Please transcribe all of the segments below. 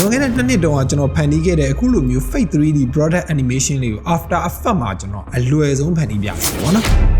လွန်ခဲ့တဲ့နှစ်နှစ်တုန်းကကျွန်တော်ဖန်တီးခဲ့တဲ့အခုလိုမျိုး fake 3D product animation လေးကို After Effects မှာကျွန်တော်အလွယ်ဆုံးဖန်တီးပြမယ်ပေါ့နော်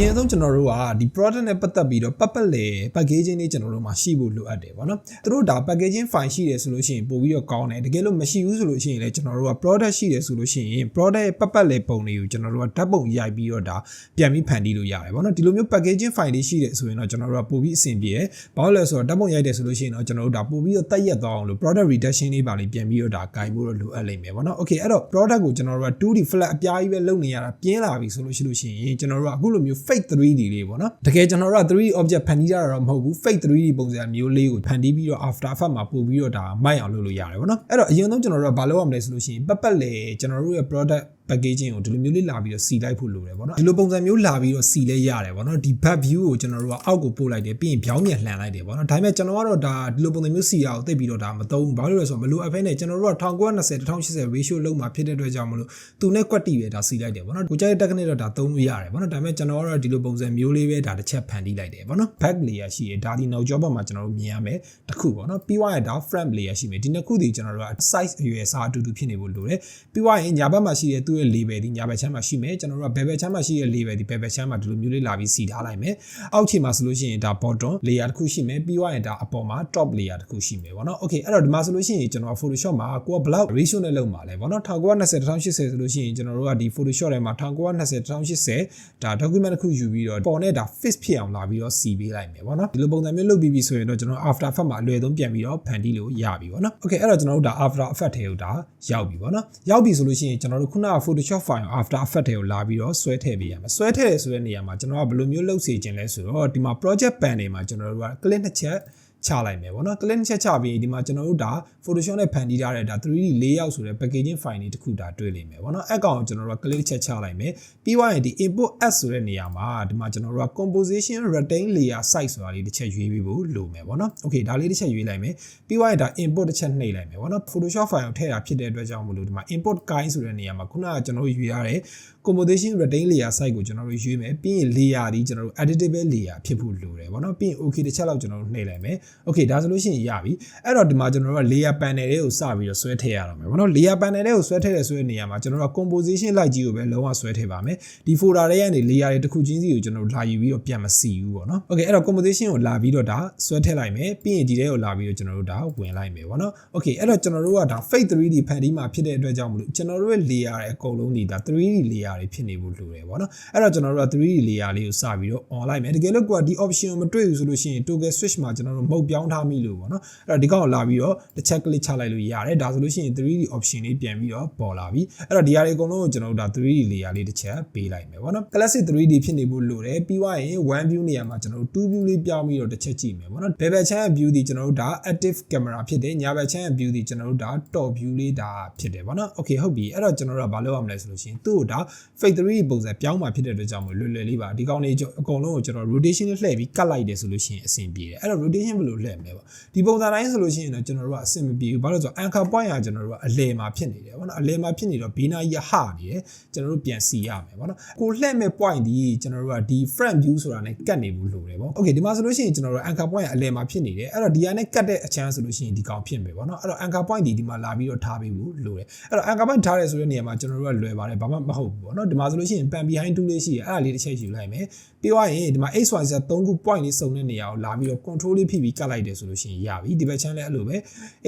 ရင်ဆုံးကျွန်တော်တို့ကဒီ product နဲ့ပတ်သက်ပြီးတော့ပတ်ပတ်လေ packaging လေးကျွန်တော်တို့မှာရှိဖို့လိုအပ်တယ်ဗောနော်သူတို့ဒါ packaging file ရှိတယ်ဆိုလို့ရှိရင်ပို့ပြီးတော့ကောင်းတယ်တကယ်လို့မရှိဘူးဆိုလို့ရှိရင်လည်းကျွန်တော်တို့က product ရှိတယ်ဆိုလို့ရှိရင် product ရဲ့ပတ်ပတ်လေပုံတွေကိုကျွန်တော်တို့ကဓာတ်ပုံရိုက်ပြီးတော့ဒါပြန်ပြီးဖန်တီးလို့ရတယ်ဗောနော်ဒီလိုမျိုး packaging file တွေရှိတယ်ဆိုရင်တော့ကျွန်တော်တို့ကပို့ပြီးအဆင်ပြေတယ်ဘာလို့လဲဆိုတော့ဓာတ်ပုံရိုက်တယ်ဆိုလို့ရှိရင်တော့ကျွန်တော်တို့ဒါပို့ပြီးတော့တက်ရက်သွားအောင်လို့ product reduction လေးပါလေးပြန်ပြီးတော့ဒါဂိုင်ဖို့တော့လိုအပ်လိမ့်မယ်ဗောနော် okay အဲ့တော့ product ကိုကျွန်တော်တို့က 2D flat အပြားကြီးပဲလုပ်နေရတာပြင်းလာပြီဆိုလို့ရှိလို့ရှိရင်ကျွန်တော်တို့ကအခုလိုမျိုး fake 3D လေးပေါ့နော်တကယ်ကျွန်တော်တို့က 3D object ဖန်တီးရတာတော့မဟုတ်ဘူး fake 3D ပုံစံမျိုးလေးကိုဖန်တီးပြီးတော့ after effect မှာပို့ပြီးတော့ဒါမိုက်အောင်လုပ်လို့ရတယ်ပေါ့နော်အဲ့တော့အရင်ဆုံးကျွန်တော်တို့ကဘာလုပ်ရမလဲဆိုလို့ရှိရင်ပတ်ပတ်လေကျွန်တော်တို့ရဲ့ product packaging ကိုဒီလိုမျိုးလေးလာပြီးတော့စီလိုက်ဖို့လိုတယ်ပေါ့နော်ဒီလိုပုံစံမျိုးလာပြီးတော့စီလဲရတယ်ပေါ့နော်ဒီ back view ကိုကျွန်တော်တို့ကအောက်ကိုပို့လိုက်တယ်ပြီးရင်ပြောင်းပြန်လှန်လိုက်တယ်ပေါ့နော်ဒါပေမဲ့ကျွန်တော်ကတော့ဒါဒီလိုပုံစံမျိုးစီရအောင်သိပြီးတော့ဒါမသုံးဘူးဘာလို့လဲဆိုတော့မလိုအပ်ဖဲနဲ့ကျွန်တော်တို့က1920 1080 ratio လုံးမှာဖြစ်တဲ့အတွက်ကြောင့်မလို့သူနဲ့ကွက်တီပဲဒါစီလိုက်တယ်ပေါ့နော်ကိုကြိုက်တဲ့ technique တော့ဒါသုံးလို့ရတယ်ပေါ့နော်ဒါပေမဲ့ကျွန်တော်ကတော့ဒီလိုပုံစံမျိုးလေးပဲဒါတစ်ချက်ဖန်တီးလိုက်တယ်ပေါ့နော် back layer ရှိတယ်ဒါဒီနောက်ကျောဘက်မှာကျွန်တော်တို့မြင်ရမယ်တစ်ခုပေါ့နော်ပြီးသွားရင်ဒါ front layer ရှိမယ်ဒီနှစ်ခုဒီကျွန်တော်တို့က size အရွယ်အစားအတူတူဖြစ်နေဖို့လိုတယ်ပြီးသွားရင်ညာဘက်မှာရှိတဲ့သူ့ရဲ့ label ဒီညာဘက်ချမ်းမှာရှိမယ်ကျွန်တော်တို့ကဘယ်ဘက်ချမ်းမှာရှိတဲ့ label ဒီဘယ်ဘက်ချမ်းမှာဒီလိုမျိုးလေးလာပြီးစီထားလိုက်မယ်အောက်ခြေမှာဆိုလို့ရှိရင်ဒါ bottom layer တစ်ခုရှိမယ်ပြီးသွားရင်ဒါအပေါ်မှာ top layer တစ်ခုရှိမယ်ပေါ့နော် okay အဲ့တော့ဒီမှာဆိုလို့ရှိရင်ကျွန်တော် Photoshop မှာကိုကဘလောက် ratio နဲ့လုပ်မှာလဲပေါ့နော်1920 1080ဆိုလို့ရှိရင်ကျွန်တော်တို့ကဒီ Photoshop ထဲမှာ1920 1080ဒါ document တစ်ခုယူပြီးတော့ပေါ်နဲ့ဒါ fix ဖြစ်အောင်လာပြီးတော့စီပေးလိုက်မယ်ပေါ့နော်ဒီလိုပုံစံမျိုးလုပ်ပြီးပြီဆိုရင်တော့ကျွန်တော် after effect မှာအလွယ်ဆုံးပြန်ပြီးတော့ဖန်တီးလို့ရပြီပေါ့နော် okay အဲ့တော့ကျွန်တော်တို့ဒါ after effect ထဲကိုဒါရောက်ပြီပေါ့နော်ရောက်ပြီဆိုလို့ရှိရင်ကျွန်တော်တို့ခုနက Photoshop file after effect ထဲကိုလာပြီးတော့ဆွဲထည့်ပေးရမယ်ဆွဲထည့်ရဆိုတဲ့နေရာမှာကျွန်တော်ကဘယ်လိုမျိုးလုပ်စီခြင်းလဲဆိုတော့ဒီမှာ project pan တွေမှာကျွန်တော်တို့က click နှစ်ချက် ချလိုက်မယ်ပေါ့နော် click နှစ်ချက်ချပြီးဒီမှာကျွန်တော်တို့ဒါ Photoshop နဲ့ဖန်တီးထားတဲ့ဒါ 3D layout ဆိုတဲ့ packaging file တွေတခုဒါတွေ့လိမ့်မယ်ပေါ့နော်အဲ့ကောင်ကျွန်တော်တို့က click ချက်ချလိုက်မယ်ပြီးသွားရင်ဒီ input s ဆိုတဲ့နေရာမှာဒီမှာကျွန်တော်တို့က composition retain layer size ဆိုတာလေးတစ်ချက်ရွေးပြီးဖို့လိုမယ်ပေါ့နော် okay ဒါလေးတစ်ချက်ရွေးလိုက်မယ်ပြီးသွားရင်ဒါ input တစ်ချက်နှိပ်လိုက်မယ်ပေါ့နော် Photoshop file ကိုထည့်တာဖြစ်တဲ့အတွက်ကြောင့်မလို့ဒီမှာ input guide ဆိုတဲ့နေရာမှာခုနကကျွန်တော်တို့ရွေးရတဲ့ composition retain layer site ကိုကျွန်တော်တို့ရွေးမယ်ပြီးရင် layer ဒီကျွန်တော်တို့ editable layer ဖြစ်ဖို့လိုတယ်ဗောနော်ပြီးရင် okay တစ်ချက်လောက်ကျွန်တော်တို့နှိပ်လိုက်မယ် okay ဒါဆိုလို့ရှိရင်ရပြီအဲ့တော့ဒီမှာကျွန်တော်တို့က layer panel တွေကိုစပြီးတော့ဆွဲထည့်ရတော့မယ်ဗောနော် layer panel တွေကိုဆွဲထည့်တဲ့ဆွဲနေရာမှာကျွန်တော်တို့က composition light ကြီးကိုပဲလုံးဝဆွဲထည့်ပါမယ်ဒီ folder တွေကနေ layer တွေတစ်ခုချင်းစီကိုကျွန်တော်တို့လာယူပြီးတော့ပြန်မစီဘူးဗောနော် okay အဲ့တော့ composition ကိုလာပြီးတော့ဒါဆွဲထည့်လိုက်မယ်ပြီးရင်ဒီထဲကိုလာပြီးတော့ကျွန်တော်တို့ဒါဝင်လိုက်မယ်ဗောနော် okay အဲ့တော့ကျွန်တော်တို့ကဒါ fake 3D ဖန်တီးမှာဖြစ်တဲ့အတွက်ကြောင့်မလို့ကျွန်တော်တို့ရဲ့ layer တွေအကုန်လုံးဒီဒါ 3D layer တွေဖြစ်နေဖို့လိုတယ်ပေါ့နော်အဲ့တော့ကျွန်တော်တို့က 3D layer လေးကိုစပြီးတော့ on လိုက်မယ်တကယ်လို့ကိုကဒီ option ကိုမတွေ့ဘူးဆိုလို့ရှိရင် toggle switch မှာကျွန်တော်တို့မဟုတ်ပြောင်းထားမိလို့ပေါ့နော်အဲ့တော့ဒီကောင်ကိုလာပြီးတော့တစ်ချက် click ချလိုက်လို့ရတယ်ဒါဆိုလို့ရှိရင် 3D option လေးပြန်ပြီးတော့ပေါ်လာပြီအဲ့တော့ဒီဟာတွေအကုန်လုံးကိုကျွန်တော်တို့ဒါ 3D layer လေးတစ်ချက်ပေးလိုက်မယ်ပေါ့နော် classic 3D ဖြစ်နေဖို့လိုတယ်ပြီးွားရင် one view နေရာမှာကျွန်တော်တို့ two view လေးပြောင်းပြီးတော့တစ်ချက်ကြည့်မယ်ပေါ့နော်ဘယ်ဘက်ချမ်း view ဒီကျွန်တော်တို့ဒါ active camera ဖြစ်တယ်ညာဘက်ချမ်း view ဒီကျွန်တော်တို့ဒါ top view လေးဒါဖြစ်တယ်ပေါ့နော် okay ဟုတ်ပြီအဲ့တော့ကျွန်တော်တို့ကဘာလုပ်ရမလဲဆိုလို့ရှိရင်သူ့ကိုဒါ fake 3D ပုံစံပြောင်းမှာဖြစ်တဲ့အတွက်ကြောင့်မို့လွယ်လွယ်လေးပါဒီကောင်လေးအကုန်လုံးကိုကျွန်တော် rotation နဲ့လှည့်ပြီးကတ်လိုက်တယ်ဆိုလို့ရှိရင်အဆင်ပြေတယ်အဲ့တော့ rotation ဘယ်လိုလှည့်မလဲပေါ့ဒီပုံစံတိုင်းဆိုလို့ရှိရင်တော့ကျွန်တော်တို့ကအဆင်မပြေဘူးဘာလို့လဲဆိုတော့ anchor point ကကျွန်တော်တို့ကအလဲမှာဖြစ်နေတယ်ပေါ့နော်အလဲမှာဖြစ်နေတော့ဘေးနာကြီးဟနေတယ်ကျွန်တော်တို့ပြန်စီရမယ်ပေါ့နော်ကိုလှည့်မဲ့ point ဒီကျွန်တော်တို့ကဒီ front view ဆိုတာနဲ့ကတ်နေဘူးလို့တယ်ပေါ့ okay ဒီမှာဆိုလို့ရှိရင်ကျွန်တော်တို့ anchor point ကအလဲမှာဖြစ်နေတယ်အဲ့တော့ဒီဟာနဲ့ကတ်တဲ့အချမ်းဆိုလို့ရှိရင်ဒီကောင်ဖြစ်မယ်ပေါ့နော်အဲ့တော့ anchor point ဒီဒီမှာလာပြီးတော့ထားပေးဘူးလို့တယ်အဲ့တော့ anchor point ထားရဲဆိုတဲ့နေရာမှာကျွန်တော်တို့ကလွယ်ပါတယ်ဘာမှမဟုတ်ဘူးပေါ့နော်ဒီမှာဆိုလို့ရှိရင် pan behind tool လေးရှိရအဲ့ဒါလေးတစ်ချက်ယူလိုက်မယ်ပြီးသွားရင်ဒီမှာ xyz 3ခု point လေးစုံတဲ့နေရာကိုလာပြီးတော့ control လေးဖိပြီးကတ်လိုက်တယ်ဆိုလို့ရှိရင်ရပြီဒီဘက်ချမ်းလည်းအဲ့လိုပဲ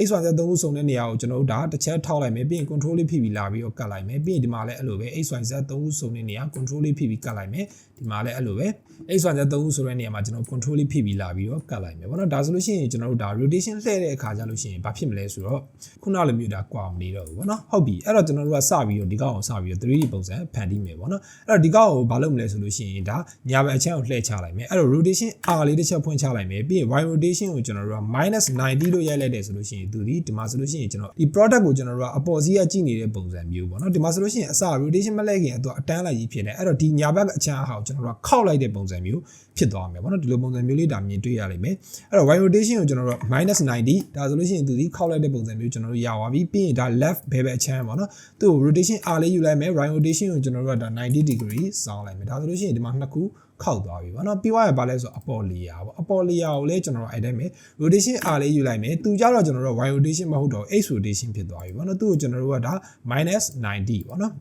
xyz 3ခုစုံတဲ့နေရာကိုကျွန်တော်တို့ဒါတစ်ချက်ထောက်လိုက်မယ်ပြီးရင် control လေးဖိပြီးလာပြီးတော့ကတ်လိုက်မယ်ပြီးရင်ဒီမှာလည်းအဲ့လိုပဲ xyz 3ခုစုံတဲ့နေရာ control လေးဖိပြီးကတ်လိုက်မယ်ဒီမှာလည်းအဲ့လိုပဲ xyz 3ခုဆိုတဲ့နေရာမှာကျွန်တော် control လေးဖိပြီးလာပြီးတော့ကတ်လိုက်မယ်ပေါ့နော်ဒါဆိုလို့ရှိရင်ကျွန်တော်တို့ဒါ rotation လှည့်တဲ့အခါကျလို့ရှိရင်ဘာဖြစ်မလဲဆိုတော့ခုနလိုမျိုးဒါကွာမနေတော့ဘူးပေါ့နော်ဟုတ်ပြီအဲ့တော့ကျွန်တော်တို့ကစပြီးတော့ဒီကောင်ကိုစပြီးတော့ 3D ပုံစံဖန်တီးမယ်ပေါ့နော်အဲ့တော့ဒီကောင်ကိုဘာလုပ်မလဲဆိုလို့ရှိရင်ဒါညာဘက်အချမ်းကိုလှည့်ချလိုက်မယ်အဲ့တော့ rotation R လေးတစ်ချက်ဖွင့်ချလိုက်မယ်ပြီးရင် y rotation ကိုကျွန်တော်တို့က -90 လို့ရိုက်လိုက်တယ်ဆိုလို့ရှိရင်သူဒီဒီမှာဆိုလို့ရှိရင်ကျွန်တော်ဒီ product ကိုကျွန်တော်တို့ကအပေါ်စီးကကြည့်နေတဲ့ပုံစံမျိုးပေါ့နော်ဒီမှာဆိုလို့ရှိရင်အစ rotation မလဲခင်အတော့အတန်းလိုက်ကြီးဖြစ်နေအဲ့တော့ဒီညာဘက်အချမ်းအဟာကိုကျွန်တော်တို့ကခောက်လိုက်တဲ့ပုံစံမျိုးဖြစ်သွားမယ်ပေါ့နော်ဒီလိုပုံစံမျိုးလေးဒါမြင်တွေ့ရလိမ့်မယ်အဲ့တော့ y rotation ကိုကျွန်တော်တို့ -90 ဒါဆိုလို့ရှိရင်သူဒီခောက်လိုက်တဲ့ပုံစံမျိုးကျွန်တော်တို့ရသွားပြီပြီးရင်ဒါ left ဘယ်ဘက်အချမ်းပေါ့နော်သူ့ rotation R လေးယူလိုက်မယ် y rotation ကိုကျွန်တော်တို့ကဒါ90 degree စောင်းလိုက်မယ်ဒါဆိုလို့ရှိရင်ဒီမှာနှစ်ခု ခောက်သွားပြီပေါ့နော်ပြီးသွားရင်ဘာလဲဆိုအပေါ် layer ပေါ့အပေါ် layer ကိုလည်းကျွန်တော်တို့အဲ့တိုင်းပဲ rotation r လေးယူလိုက်မယ်သူကြတော့ကျွန်တော်တို့ y rotation မဟုတ်တော့ x rotation ဖြစ်သွားပြီပေါ့နော်သူ့ကိုကျွန်တော်တို့ကဒါ -90 ပေါ့နော်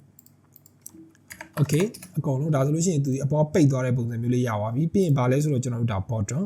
okay အကုန်လုံးဒါဆိုလို့ရှိရင်သူအပေါ်ပိတ်သွားတဲ့ပုံစံမျိုးလေးရပါပြီပြီးရင်ဘာလဲဆိုတော့ကျွန်တော်တို့ဒါ bottom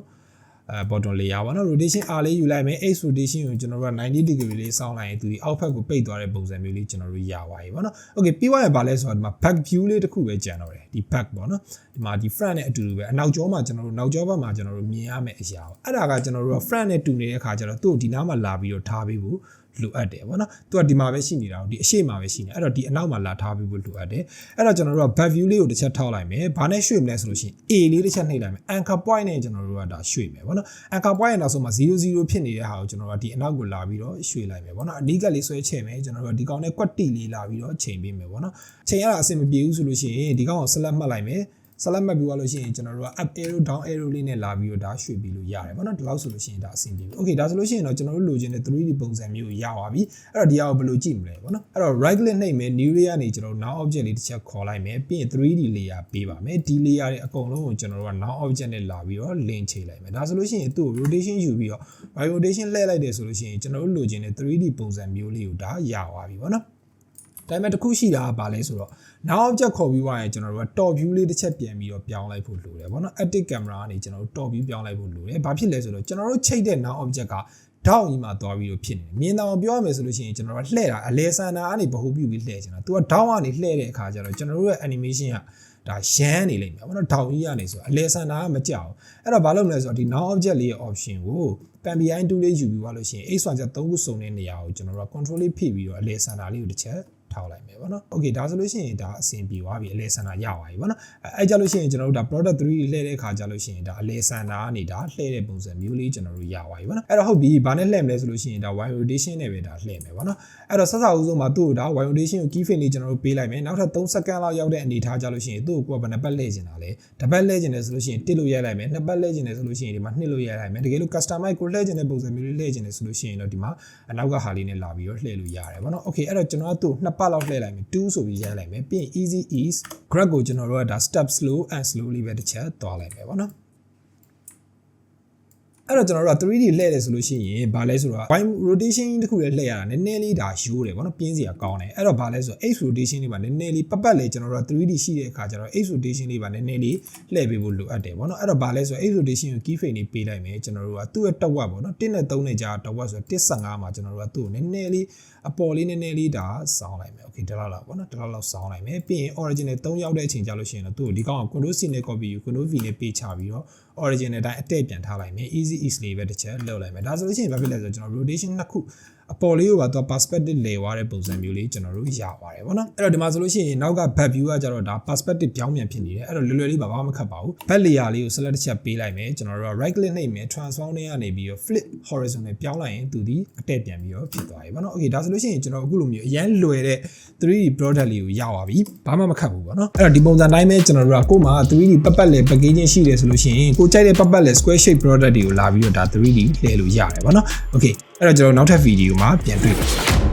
အဲ bottom layer ပါနော် rotation r လေးယူလိုက်မယ် x rotation ကိုကျွန်တော်တို့က90 degree လေးစောင်းလိုက်ရင်သူဒီအောက်ဖက်ကိုပိတ်သွားတဲ့ပုံစံမျိုးလေးကျွန်တော်တို့ရပါပြီပေါ့နော် okay ပြီးသွားရင်ဘာလဲဆိုတော့ဒီမှာ back view လေးတစ်ခုပဲကျန်တော့တယ်ဒီ back ပေါ့နော်ဒီမှာဒီ front နဲ့အတူတူပဲအနောက်ကျောမှာကျွန်တော်တို့နောက်ကျောဘက်မှာကျွန်တော်တို့မြင်ရမယ့်အရာပေါ့အဲ့ဒါကကျွန်တော်တို့က front နဲ့တူနေတဲ့ခါကျတော့သူ့ကိုဒီနားမှာလာပြီးတော့ထားပေးဖို့ လိုအပ်တယ်ပေါ့နော်သူကဒီမှာပဲရှိနေတာဒီအရှိမှာပဲရှိနေအဲ့တော့ဒီအနောက်မှာလာထားပြီးဖို့လိုအပ်တယ်အဲ့တော့ကျွန်တော်တို့က back view လေးကိုတစ်ချက်ထောက်လိုက်မယ်ဘာနဲ့ရွှေ့မလဲဆိုလို့ရှိရင် A လေးတစ်ချက်နှိပ်လိုက်မယ် anchor point နဲ့ကျွန်တော်တို့ကဒါရွှေ့မယ်ပေါ့နော် anchor point ရဲ့နောက်ဆုံးမှာ00ဖြစ်နေတဲ့ဟာကိုကျွန်တော်တို့ကဒီအနောက်ကိုလာပြီးတော့ရွှေ့လိုက်မယ်ပေါ့နော်အနီးကလေးဆွဲချဲ့မယ်ကျွန်တော်တို့ကဒီကောင်နဲ့ကွက်တီလေးလာပြီးတော့ချိန်ပေးမယ်ပေါ့နော်ချိန်ရတာအဆင်မပြေဘူးဆိုလို့ရှိရင်ဒီကောင်ကို select မှတ်လိုက်မယ် ဆလတ်မှတ်ပြီးသွားလို့ရှိရင်ကျွန်တော်တို့က up arrow down arrow လေးနဲ့လာပြီးတော့ဒါရွှေ့ပြီးလို့ရတယ်ပေါ့နော်ဒီလောက်ဆိုလို့ရှိရင်ဒါအဆင်ပြေပြီ okay ဒါဆိုလို့ရှိရင်တော့ကျွန်တော်တို့လိုချင်တဲ့ 3D ပုံစံမျိုးရပါပြီအဲ့တော့ဒီဟာကိုဘယ်လိုကြည့်မလဲပေါ့နော်အဲ့တော့ right click နှိပ်မယ် new layer ကနေကျွန်တော်တို့ now object လေးတစ်ချက်ခေါ်လိုက်မယ်ပြီးရင် 3D layer ပေးပါမယ်ဒီ layer တွေအကုန်လုံးကိုကျွန်တော်တို့က now object နဲ့လာပြီးတော့ link ချိန်လိုက်မယ်ဒါဆိုလို့ရှိရင်သူ့ကို rotation ယူပြီးတော့ by rotation လှည့်လိုက်တယ်ဆိုလို့ရှိရင်ကျွန်တော်တို့လိုချင်တဲ့ 3D ပုံစံမျိုးလေးကိုဒါရပါပြီပေါ့နော် ဒါပေမဲ့တစ်ခုရှိတာကဘာလဲဆိုတော့ now object ခေါ်ပြီးသွားရင်ကျွန်တော်တို့က top view လေးတစ်ချက်ပြန်ပြီးတော့ပြောင်းလိုက်ဖို့လိုတယ်ဗောနော် active camera ကနေကျွန်တော်တို့ top view ပြောင်းလိုက်ဖို့လိုတယ်ဘာဖြစ်လဲဆိုတော့ကျွန်တော်တို့ချိတ်တဲ့ now object ကတောက်ကြီးမှာသွားပြီးတော့ဖြစ်နေတယ်မြင်တောင်ပြောရမယ်ဆိုလို့ရှိရင်ကျွန်တော်တို့လှည့်တာအလဲဆန်တာကနေဗဟုပြုပြီးလှည့်ချင်တာ तू ကတောက်ကနေလှည့်တဲ့အခါကျတော့ကျွန်တော်တို့ရဲ့ animation ကဒါရမ်းနေလိမ့်မယ်ဘာလို့ဒေါင်ကြီးကနေဆိုအလဲဆန်တာကမကြောက်အဲ့တော့ဘာလုပ်မလဲဆိုတော့ဒီ now object လေးရဲ့ option ကို pan behind 2လေးယူပြီးသွားလို့ရှိရင် x ဆိုချက်3ခုစုံတဲ့နေရာကိုကျွန်တော်တို့က control လေးဖိပြီးတော့အလဲဆန်တာလေးကိုတစ်ချက် ထောက်လိုက်မယ်ပေါ့နော်။ Okay ဒါဆိုလို့ရှိရင်ဒါအဆင်ပြေသွားပြီအလဲဆန်တာရသွားပြီပေါ့နော်။အဲကြလို့ရှိရင်ကျွန်တော်တို့ဒါ product 3လှည့်တဲ့အခါကြလို့ရှိရင်ဒါအလဲဆန်တာကနေဒါလှည့်တဲ့ပုံစံမျိုးလေးကျွန်တော်တို့ရသွားပြီပေါ့နော်။အဲ့တော့ဟုတ်ပြီ။ဘာနဲ့လှည့်မလဲဆိုလို့ရှိရင်ဒါ wide rotation နဲ့ပဲဒါလှည့်မယ်ပေါ့နော်။အဲ့တော့ဆက်စအဦးဆုံးမှာသူ့ကိုဒါ wide rotation ကို key frame လေးကျွန်တော်တို့ပေးလိုက်မယ်။နောက်ထပ်3စက္ကန့်လောက်ရောက်တဲ့အနေထားကြလို့ရှိရင်သူ့ကိုကိုယ်ကဘယ်နှပတ်လှည့်ချင်တာလဲ။တစ်ပတ်လှည့်ချင်တယ်ဆိုလို့ရှိရင်တစ်လို့ရိုက်လိုက်မယ်။နှစ်ပတ်လှည့်ချင်တယ်ဆိုလို့ရှိရင်ဒီမှာနှစ်လို့ရိုက်လိုက်မယ်။တကယ်လို့ customize ကိုလှည့်ချင်တဲ့ပုံစံမျိုးလေးလှည့်ချင်တယ်ဆိုလို့ရှိရင်တော့ဒီမှာအနောက်ကဟာလေးနဲ့လာပြီးတော့လှည့်လို့ရတယ်ပေါ့နော်။ Okay အဲ့တော့ကျွန်တော်ကသူ့နှစ်ပတ်လောက်လှည့်လိုက်မယ်2ဆိုပြီးရိုက်လိုက်မယ်ပြီးရင် easy ease grab ကိုကျွန်တော်တို့ကဒါ step slow and slow လေးပဲတစ်ချက်သွားလိုက်မယ်ပေါ့နော် အဲ့တော့ကျွန်တော်တို့က 3D လှည့်တယ်ဆိုလို့ရှိရင်ဘာလဲဆိုတော့ wide rotation တခုလည်းလှည့်ရတာနည်းနည်းလေးဒါရိုးတယ်ပေါ့နော်ပြင်းစရာကောင်းတယ်အဲ့တော့ဘာလဲဆိုတော့ X rotation လေးပါနည်းနည်းလေးပတ်ပတ်လေကျွန်တော်တို့က 3D ရှိတဲ့အခါကျတော့ X rotation လေးပါနည်းနည်းလေးလှည့်ပေးဖို့လိုအပ်တယ်ပေါ့နော်အဲ့တော့ဘာလဲဆိုတော့ X rotation ကို key frame လေးပေးလိုက်မယ်ကျွန်တော်တို့ကသူ့ရဲ့တဝက်ပေါ့နော်1နဲ့3နဲ့ကြာတဝက်ဆိုတော့1.5မှာကျွန်တော်တို့ကသူ့ကိုနည်းနည်းလေးအပေါ်လေးနည်းနည်းလေးဒါစောင်းလိုက်မယ် okay ဒီလောက်လောက်ပေါ့နော်ဒီလောက်လောက်စောင်းလိုက်မယ်ပြီးရင် original 3ရောက်တဲ့အချိန်ကြာလို့ရှိရင်တော့သူ့ကိုဒီကောင်က control C နဲ့ copy ယူ control V နဲ့ပေးချပြီးတော့ original အတိုင်းအတက်ပြန်ထားလိုက်မယ် easy easily ပဲတစ်ချက်လောက်လိုက်မယ်ဒါဆိုလို့ရှိရင်ဘာဖြစ်လဲဆိုတော့ကျွန်တော် rotation နှစ်ခုအပေါ်လေးကိုပါတော့ perspective လဲသွားတဲ့ပုံစံမျိုးလေးကျွန်တော်တို့ရပါတယ်ဗောနော်အဲ့တော့ဒီမှာဆိုလို့ရှိရင်နောက်က back view ကကြတော့ဒါ perspective ပြောင်းပြန်ဖြစ်နေတယ်အဲ့တော့လွယ်လွယ်လေးပါဘာမှမခက်ပါဘူး back layer လေးကို select တစ်ချက်ပေးလိုက်မယ်ကျွန်တော်တို့က right click နှိပ်မယ် transform နဲ့ကနေပြီးတော့ flip horizontal ပြောင်းလိုက်ရင်သူဒီအတက်ပြန်ပြီးတော့ဖြစ်သွားပြီဗောနော် okay ဒါဆိုလို့ရှိရင်ကျွန်တော်အခုလိုမျိုးအရန်လွယ်တဲ့ 3D product လေးကိုရပါပြီဘာမှမခက်ဘူးဗောနော်အဲ့တော့ဒီပုံစံတိုင်းပဲကျွန်တော်တို့ကကို့မှာ 3D ပတ်ပတ်လေ packaging ရှိတယ်ဆိုလို့ရှိရင်ကိုကြိုက်တဲ့ပတ်ပတ်လေ square shape product တွေကိုလာပြီးတော့ဒါ 3D လှည့်လို့ရတယ်ဗောနော် okay အဲ့တော့ကျွန်တော်နောက်ထပ်ဗီဒီယိုမှာပြန်တွေ့ပါ